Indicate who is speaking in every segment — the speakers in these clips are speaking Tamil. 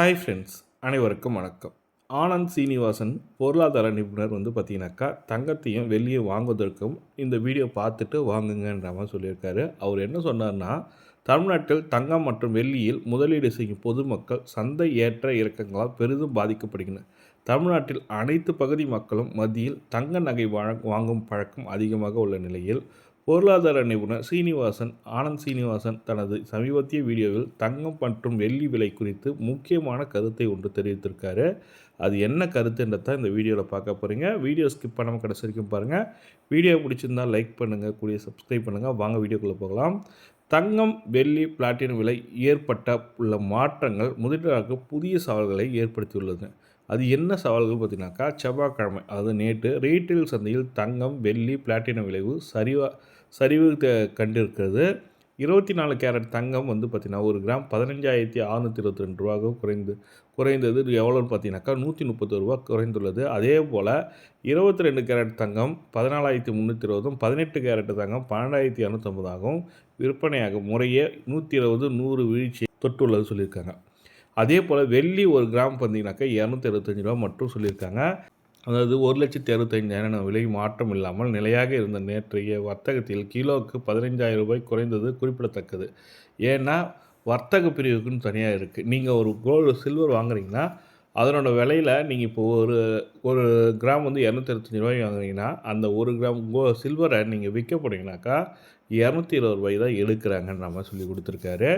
Speaker 1: ஹாய் ஃப்ரெண்ட்ஸ் அனைவருக்கும் வணக்கம். ஆனந்த் சீனிவாசன் பொருளாதார நிபுணர் வந்து பார்த்தீங்கன்னாக்கா தங்கத்தையும் வெளியே வாங்குவதற்கும் இந்த வீடியோ பார்த்துட்டு வாங்குங்கன்ற மாதிரி சொல்லியிருக்காரு. அவர் என்ன சொன்னார்னா தமிழ்நாட்டில் தங்கம் மற்றும் வெள்ளியில் முதலீடு செய்யும் பொதுமக்கள் சந்தை ஏற்ற இறக்கங்களால் பெரிதும் பாதிக்கப்படுகின்றன. தமிழ்நாட்டில் அனைத்து பகுதி மக்களும் மத்தியில் தங்க நகை வாங்கும் பழக்கம் அதிகமாக உள்ள நிலையில் பொருளாதார நிபுணர் சீனிவாசன் ஆனந்த் சீனிவாசன் தனது சமீபத்திய வீடியோவில் தங்கம் மற்றும் வெள்ளி விலை குறித்து முக்கியமான கருத்தை ஒன்று தெரிவித்திருக்காரு. அது என்ன கருத்துன்றதான் இந்த வீடியோவில் பார்க்க போகிறீங்க வீடியோ ஸ்கிப் பண்ணாமல் கடைசி வரைக்கும் பாருங்கள் வீடியோ பிடிச்சிருந்தால் லைக் பண்ணுங்கள் கூடிய சப்ஸ்கிரைப் பண்ணுங்கள் வாங்க வீடியோக்குள்ளே போகலாம். தங்கம் வெள்ளி பிளாட்டினம் விலை ஏற்பட்ட உள்ள மாற்றங்கள் முதலீட்டாளருக்கு புதிய சவால்களை ஏற்படுத்தியுள்ளது. அது என்ன சவால்கள் பார்த்தீங்கன்னாக்கா செவ்வாய்க்கிழமை அதாவது நேற்று ரீட்டைல் சந்தையில் தங்கம் வெள்ளி பிளாட்டினம் விளைவு சரிவா சரிவு கண்டிருக்கிறது. இருபத்தி நாலு கேரட் தங்கம் வந்து பார்த்திங்கன்னா ஒரு கிராம் பதினஞ்சாயிரத்தி அறுநூற்றி இருபத்தி ரெண்டு ரூபாக குறைந்து குறைந்தது எவ்வளோன்னு பார்த்தீங்கன்னாக்கா நூற்றி முப்பது ரூபா குறைந்துள்ளது. அதே போல் இருபத்தி ரெண்டு கேரட் தங்கம் பதினாலாயிரத்தி முந்நூற்றி இருபதும் பதினெட்டு கேரட் தங்கம் பன்னெண்டாயிரத்தி இரநூத்தம்பதாகவும் விற்பனையாகும் முறையே நூற்றி இருபது நூறு வீழ்ச்சி தொட்டுள்ளது சொல்லியிருக்காங்க. அதே போல் வெள்ளி ஒரு கிராம் பார்த்தீங்கன்னாக்கா இரநூத்தி அறுபத்தஞ்சு ரூபா மட்டும் சொல்லியிருக்காங்க. அதாவது ஒரு லட்சத்தி அறுபத்தைந்தாயிரம் விலை மாற்றம் இல்லாமல் நிலையாக இருந்த நேற்றைய வர்த்தகத்தில் கிலோவுக்கு பதினைஞ்சாயிரம் ரூபாய் குறைந்தது குறிப்பிடத்தக்கது. ஏன்னா வர்த்தக பிரிவுக்குன்னு தனியாக இருக்குது நீங்கள் ஒரு கோல்டு சில்வர் வாங்குறீங்கன்னா அதனோட விலையில் நீங்கள் இப்போ ஒரு ஒரு கிராம் வந்து இரநூத்தி அறுபத்தஞ்சி ரூபாய் வாங்குறீங்கன்னா அந்த ஒரு கிராம் கோ சில்வரை நீங்கள் விற்க போனீங்கன்னாக்கா இரநூத்தி இருபது ரூபாய் தான் எடுக்கிறாங்கன்னு நம்ம சொல்லி கொடுத்துருக்காரு.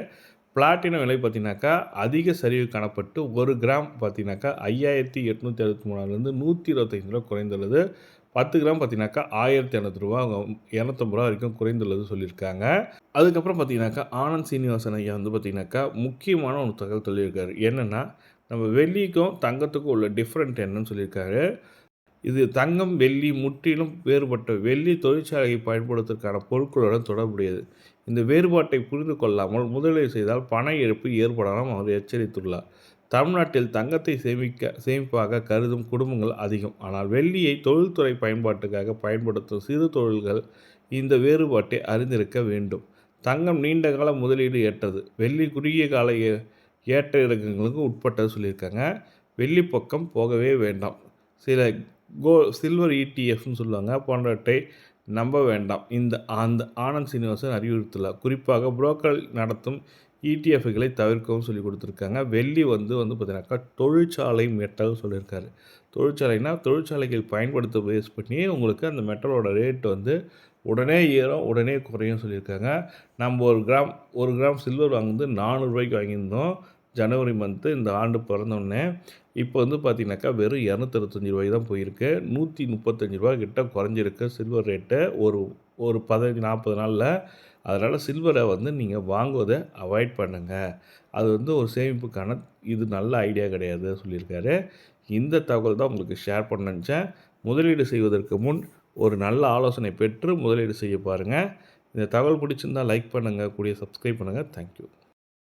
Speaker 1: பிளாட்டினம் விலை பார்த்தீங்கன்னாக்கா அதிக சரிவு காணப்பட்டு ஒரு கிராம் பார்த்தீங்கன்னாக்கா ஐயாயிரத்தி எட்நூற்றி அறுபத்தி மூணாலேருந்து நூற்றி இருபத்தஞ்சு ரூபா குறைந்துள்ளது. பத்து கிராம் பார்த்தீங்கன்னாக்கா ஆயிரத்தி இரநூத்தி ரூபா இரநூத்தம்பது ரூபா வரைக்கும் குறைந்துள்ளது சொல்லியிருக்காங்க. அதுக்கப்புறம் பார்த்தீங்கன்னாக்கா ஆனந்த் சீனிவாசன் ஐயா வந்து பார்த்தீங்கன்னாக்கா முக்கியமான ஒரு தகவல் சொல்லியிருக்காரு. என்னென்னா நம்ம வெள்ளிக்கும் தங்கத்துக்கும் உள்ள டிஃப்ரெண்ட் என்னன்னு சொல்லியிருக்காரு. இது தங்கம் வெள்ளி முற்றிலும் வேறுபட்ட வெள்ளி தொழிற்சாலையை பயன்படுத்துவதற்கான பொருட்களுடன் தொடர்புடையது. இந்த வேறுபாட்டை புரிந்து கொள்ளாமல் முதலீடு செய்தால் பண இழப்பு ஏற்படலாம் அவர் எச்சரித்துள்ளார். தமிழ்நாட்டில் தங்கத்தை சேமிக்க சேமிப்பாக கருதும் குடும்பங்கள் அதிகம். ஆனால் வெள்ளியை தொழில்துறை பயன்பாட்டுக்காக பயன்படுத்தும் சிறு தொழில்கள் இந்த வேறுபாட்டை அறிந்திருக்க வேண்டும். தங்கம் நீண்ட கால முதலீடு ஏற்றது. வெள்ளி குறுகிய கால ஏற்ற இறக்கங்களுக்கு உட்பட்டது சொல்லியிருக்காங்க. வெள்ளி பக்கம் போகவே வேண்டாம். சில கோ சில்வர் இடிஎஃப்னு சொல்லுவாங்க. போன்றவற்றை நம்ப வேண்டாம். இந்த அந்த ஆனந்த் சீனிவாசன் அறிவுறுத்தலாம் குறிப்பாக புரோக்கர் நடத்தும் இடிஎஃப்களை தவிர்க்கவும் சொல்லி கொடுத்துருக்காங்க. வெள்ளி வந்து வந்து பார்த்தீங்கன்னாக்கா தொழிற்சாலை மெட்டல் சொல்லியிருக்காரு. தொழிற்சாலைனா தொழிற்சாலைகள் பயன்படுத்த பேஸ் பண்ணி உங்களுக்கு அந்த மெட்டலோட ரேட் வந்து உடனே ஏறும் உடனே குறையும் சொல்லியிருக்காங்க. நம்ம ஒரு கிராம் ஒரு கிராம் சில்வர் வாங்குறது நானூறுரூவாய்க்கு வாங்கியிருந்தோம். ஜனவரி மந்த்து இந்த ஆண்டு பிறந்தோடனே இப்போ வந்து பார்த்திங்கனாக்கா வெறும் இரநூத்தறுபத்தஞ்சி ரூபாய் தான் போயிருக்கு. நூற்றி முப்பத்தஞ்சு ரூபா கிட்ட குறைஞ்சிருக்கு. சில்வர் ரேட்டு ஒரு ஒரு பதினஞ்சு நாற்பது நாளில் அதனால் சில்வரை வந்து நீங்கள் வாங்குவதை அவாய்ட் பண்ணுங்கள் அது வந்து ஒரு சேமிப்புக்கான இது நல்ல ஐடியா கிடையாது சொல்லியிருக்காரு. இந்த தகவல் தான் உங்களுக்கு ஷேர் பண்ண நினச்சேன். முதலீடு செய்வதற்கு முன் ஒரு நல்ல ஆலோசனை பெற்று முதலீடு செய்ய பாருங்கள் இந்த தகவல் பிடிச்சிருந்தால் லைக் பண்ணுங்கள் கூடிய சப்ஸ்கிரைப் பண்ணுங்கள் தேங்க்யூ